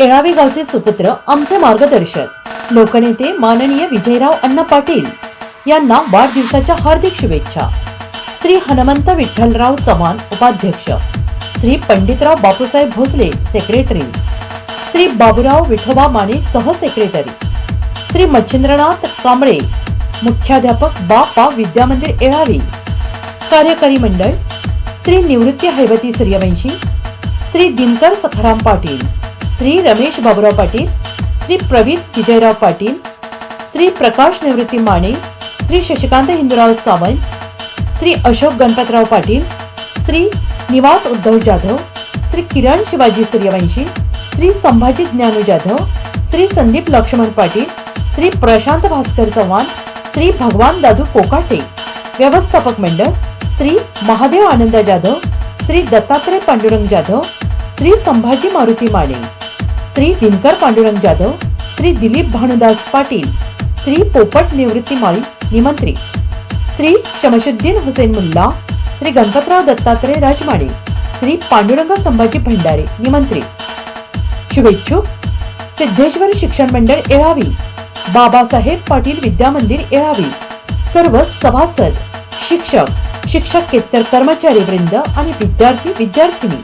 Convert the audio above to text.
केळावी गावचे सुपुत्र आमचे मार्गदर्शक. लोकनेते माननीय विजयराव अण्णा पाटील यांना वाढदिवसाच्या हार्दिक शुभेच्छा. श्री हनुमंत विठ्ठलराव चव्हाण उपाध्यक्ष. श्री पंडितराव बापूसाहेब भोसले सेक्रेटरी श्री बाबूराव विठोबा माने सहसेक्रेटरी श्री मच्छिंद्रनाथ कांबळे मुख्याध्यापक बापा विद्यामंदिर येळावी कार्यकारी मंडळ. श्री निवृत्ती हैवती सूर्यवंशी. श्री दिनकर सखाराम पाटील. श्री रमेश बाबुराव पाटील श्री प्रवीण विजयराव पाटील श्री प्रकाश निवृत्ती माने श्री शशिकांत हिंदुराव सावंत श्री अशोक गणपतराव पाटील श्री निवास उद्धव जाधव श्री किरण शिवाजी सूर्यवंशी श्री संभाजी ज्ञानू जाधव श्री संदीप लक्ष्मण पाटील श्री प्रशांत भास्कर चव्हाण श्री भगवान दादू कोकाटे व्यवस्थापक मंडळ श्री महादेव आनंद जाधव श्री दत्तात्रय पांडुरंग जाधव श्री संभाजी मारुती माने. श्री दिनकर पांडुरंग जाधव श्री दिलीप भानुदास पाटील श्री पोपट निवृत्ती माळी निमंत्रित श्री शमशुद्दीन हुसेन मुल्ला श्री गणपतराव दत्तात्रय राजमाणे श्री पांडुरंग संभाजी भंडारे निमंत्रित शुभेच्छुक सिद्धेश्वर शिक्षण मंडळ येळावी बाबासाहेब पाटील विद्यामंदिर येळावी सर्व सभासद शिक्षक शिक्षकेतर कर्मचारी वृंद आणि विद्यार्थी विद्यार्थिनी.